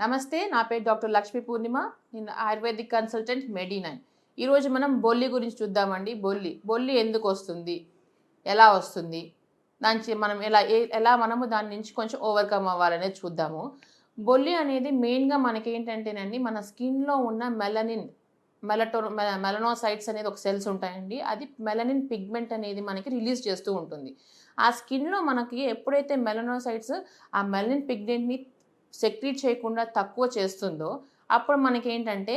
నమస్తే నా పేరు డాక్టర్ లక్ష్మీ పూర్ణిమ నేను ఆయుర్వేదిక్ కన్సల్టెంట్ మెడినైన్. ఈరోజు మనం బొల్లి గురించి చూద్దామండి. బొల్లి బొల్లి ఎందుకు వస్తుంది? ఎలా వస్తుంది? దానికి మనం ఎలా ఎలా మనము దాని నుంచి కొంచెం ఓవర్కమ్ అవ్వాలనేది చూద్దాము. బొల్లి అనేది మెయిన్గా మనకి ఏంటంటేనండి మన స్కిన్లో ఉన్న మెలనిన్ మెలటో మెలనోసైట్స్ అనేది ఒక సెల్స్ ఉంటాయండి. అది మెలనిన్ పిగ్మెంట్ అనేది మనకి రిలీజ్ చేస్తూ ఉంటుంది. ఆ స్కిన్లో మనకి ఎప్పుడైతే మెలనోసైట్స్ ఆ మెలనిన్ పిగ్మెంట్ని సెక్రీట్ చేయకుండా తక్కువ చేస్తుందో అప్పుడు మనకేంటంటే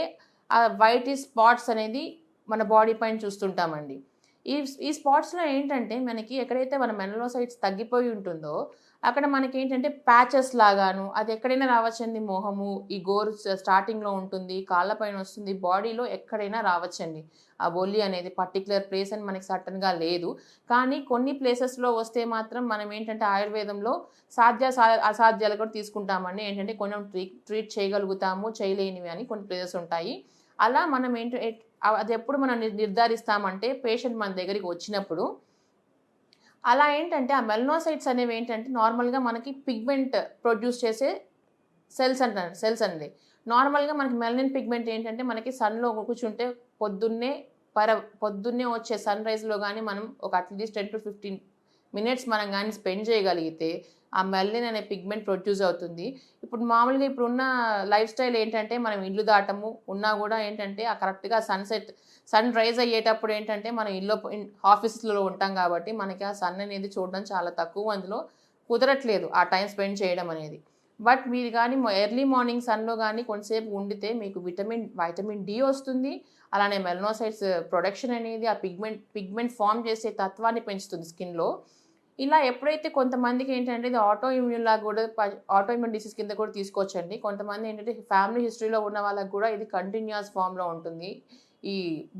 ఆ వైట్ స్పాట్స్ అనేది మన బాడీ పైన చూస్తుంటామండి. ఈ ఈ స్పాట్స్లో ఏంటంటే మనకి ఎక్కడైతే మన మెనలోసైట్స్ తగ్గిపోయి ఉంటుందో అక్కడ మనకి ఏంటంటే ప్యాచెస్ లాగాను అది ఎక్కడైనా రావచ్చండి మొహము. ఈ గోరు స్టార్టింగ్లో ఉంటుంది కాళ్ళపైన వస్తుంది బాడీలో ఎక్కడైనా రావచ్చండి. ఆ బొల్లి అనేది పర్టికులర్ ప్లేస్ అని మనకి సడన్గా లేదు. కానీ కొన్ని ప్లేసెస్లో వస్తే మాత్రం మనం ఏంటంటే ఆయుర్వేదంలో సాధ్య అసాధ్యాలు కూడా తీసుకుంటామండి. ఏంటంటే కొంచెం ట్రీట్ ట్రీట్ చేయగలుగుతాము చేయలేనివి అని కొన్ని ప్లేసెస్ ఉంటాయి. అలా మనం ఏంటి అది ఎప్పుడు మనం నిర్ధారిస్తామంటే పేషెంట్ మన దగ్గరికి వచ్చినప్పుడు అలా ఏంటంటే ఆ మెలనోసైట్స్ అనేవి ఏంటంటే నార్మల్గా మనకి పిగ్మెంట్ ప్రొడ్యూస్ చేసే సెల్స్ అంటారు సెల్స్ అండి. నార్మల్గా మనకి మెలనిన్ పిగ్మెంట్ ఏంటంటే మనకి సన్లో కూర్చుంటే పొద్దున్నే పర పొద్దున్నే వచ్చే సన్ రైజ్లో కానీ మనం ఒక at least ten to fifteen minutes మనం కానీ స్పెండ్ చేయగలిగితే ఆ మెల్లిన్ అనే పిగ్మెంట్ ప్రొడ్యూస్ అవుతుంది. ఇప్పుడు మామూలుగా ఇప్పుడు ఉన్న లైఫ్ స్టైల్ ఏంటంటే మనం ఇల్లు దాటము ఉన్నా కూడా ఏంటంటే ఆ కరెక్ట్గా సన్సెట్ సన్ రైజ్ అయ్యేటప్పుడు ఏంటంటే మనం ఇల్లు ఆఫీస్లో ఉంటాం కాబట్టి మనకి ఆ సన్ అనేది చూడడం చాలా తక్కువ అందులో కుదరట్లేదు ఆ టైం స్పెండ్ చేయడం అనేది. బట్ మీరు కానీ ఎర్లీ మార్నింగ్ సన్లో కానీ కొంతసేపు ఉండితే మీకు విటమిన్ వైటమిన్ డి వస్తుంది. అలానే మెలనోసైట్స్ ప్రొడక్షన్ అనేది ఆ పిగ్మెంట్ పిగ్మెంట్ ఫామ్ చేసే తత్వాన్ని పెంచుతుంది స్కిన్లో. ఇలా ఎప్పుడైతే కొంతమందికి ఏంటంటే ఇది ఆటో ఇమ్యూన్ లాగా కూడా ఆటో ఇమ్యూన్ డిసీజ్ కింద కూడా తీసుకోవచ్చండి. కొంతమంది ఏంటంటే ఫ్యామిలీ హిస్టరీలో ఉన్న వాళ్ళకి కూడా ఇది కంటిన్యూస్ ఫామ్లో ఉంటుంది ఈ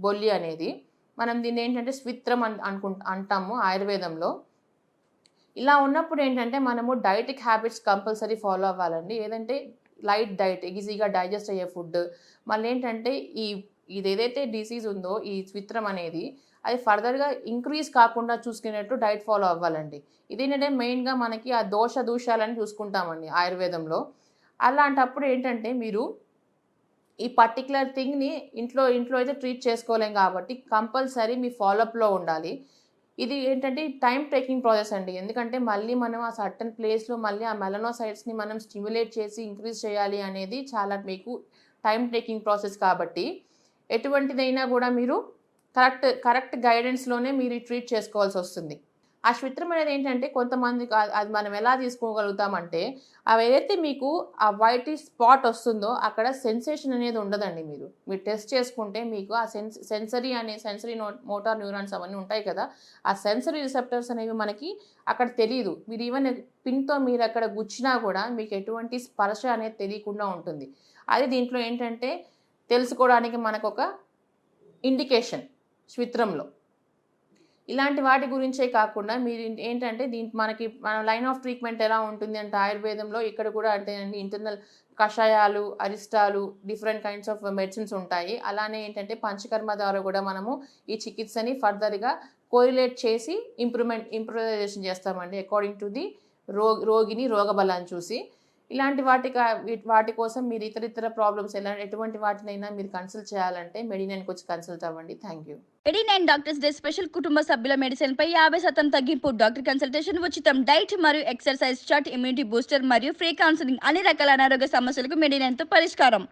బొల్లి అనేది. మనం దీన్ని ఏంటంటే స్విత్రం అన్ అనుకు అంటాము ఆయుర్వేదంలో. ఇలా ఉన్నప్పుడు ఏంటంటే మనము డైటిక్ హ్యాబిట్స్ కంపల్సరీ ఫాలో అవ్వాలండి. ఏదంటే లైట్ డైట్ ఈజీగా డైజెస్ట్ అయ్యే ఫుడ్ మళ్ళీ ఏంటంటే ఈ ఇది ఏదైతే డిసీజ్ ఉందో ఈ చిత్రం అనేది అది ఫర్దర్గా ఇంక్రీజ్ కాకుండా చూసుకునేట్టు డైట్ ఫాలో అవ్వాలండి. ఇదేంటంటే మెయిన్గా మనకి ఆ దోష దూషాలని చూసుకుంటామండి ఆయుర్వేదంలో. అలాంటప్పుడు ఏంటంటే మీరు ఈ పర్టికులర్ థింగ్ని ఇంట్లో ఇంట్లో అయితే ట్రీట్ చేసుకోలేం కాబట్టి కంపల్సరీ మీ ఫాలోఅప్లో ఉండాలి. ఇది ఏంటంటే టైం టేకింగ్ ప్రాసెస్ అండి. ఎందుకంటే మళ్ళీ మనం ఆ సర్టన్ ప్లేస్లో మళ్ళీ ఆ మెలనోసైట్స్ని మనం స్టిమ్యులేట్ చేసి ఇంక్రీజ్ చేయాలి అనేది చాలా మీకు టైం టేకింగ్ ప్రాసెస్ కాబట్టి ఎటువంటిదైనా కూడా మీరు కరెక్ట్ కరెక్ట్ గైడెన్స్లోనే మీరు ట్రీట్ చేసుకోవాల్సి వస్తుంది. ఆ శ్విత్రం అనేది ఏంటంటే కొంతమందికి అది మనం ఎలా తీసుకోగలుగుతామంటే అవి ఏదైతే మీకు ఆ వైట్ స్పాట్ వస్తుందో అక్కడ సెన్సేషన్ అనేది ఉండదండి మీరు. మీరు టెస్ట్ చేసుకుంటే మీకు ఆ సెన్స్ సెన్సరీ అనే సెన్సరీ నో మోటార్ న్యూరాన్స్ అవన్నీ ఉంటాయి కదా ఆ సెన్సరీ రిసెప్టర్స్ అనేవి మనకి అక్కడ తెలియదు మీరు ఈవెన్ పిన్తో మీరు అక్కడ గుచ్చినా కూడా మీకు ఎటువంటి స్పర్శ అనేది తెలియకుండా ఉంటుంది. అది దీంట్లో ఏంటంటే తెలుసుకోవడానికి మనకు ఒక ఇండికేషన్ చిత్రంలో. ఇలాంటి వాటి గురించే కాకుండా మీరు ఏంటంటే దీని మనకి మన లైన్ ఆఫ్ ట్రీట్మెంట్ ఎలా ఉంటుంది అంటే ఆయుర్వేదంలో ఇక్కడ కూడా అంటే ఇంటర్నల్ కషాయాలు అరిష్టాలు డిఫరెంట్ కైండ్స్ ఆఫ్ మెడిసిన్స్ ఉంటాయి. అలానే ఏంటంటే పంచకర్మ ద్వారా కూడా మనము ఈ చికిత్సని ఫర్దర్గా కోరిలేట్ చేసి ఇంప్రూవ్మెంట్ ఇంప్రూవైజేషన్ చేస్తామండి. అకార్డింగ్ టు ది రో రోగిని రోగబలాన్ని చూసి. ఇలాంటి వాటి వాటి కోసం మీరు ఇతర ఇతర ప్రాబ్లమ్స్ ఎలా ఎటువంటి వాటినైనా మీరు కన్సల్ట్ చేయాలంటే మెడినైన్కి వచ్చి కన్సల్ట్ అవ్వండి. Thank you. Medinine doctors day special కుటుంబ సభ్యుల మెడిసిన్ పై యాభై శాతం తగ్గింపు డాక్టర్ కన్సల్టేషన్ ఉచితం డైట్ మరియు ఎక్సర్సైజ్ చార్ట్ ఇమ్యూనిటీ బూస్టర్ మరియు ఫ్రీ కౌన్సిలింగ్ అన్ని రకాల అనారోగ్య సమస్యలకు మెడినైన్తో పరిష్కారం.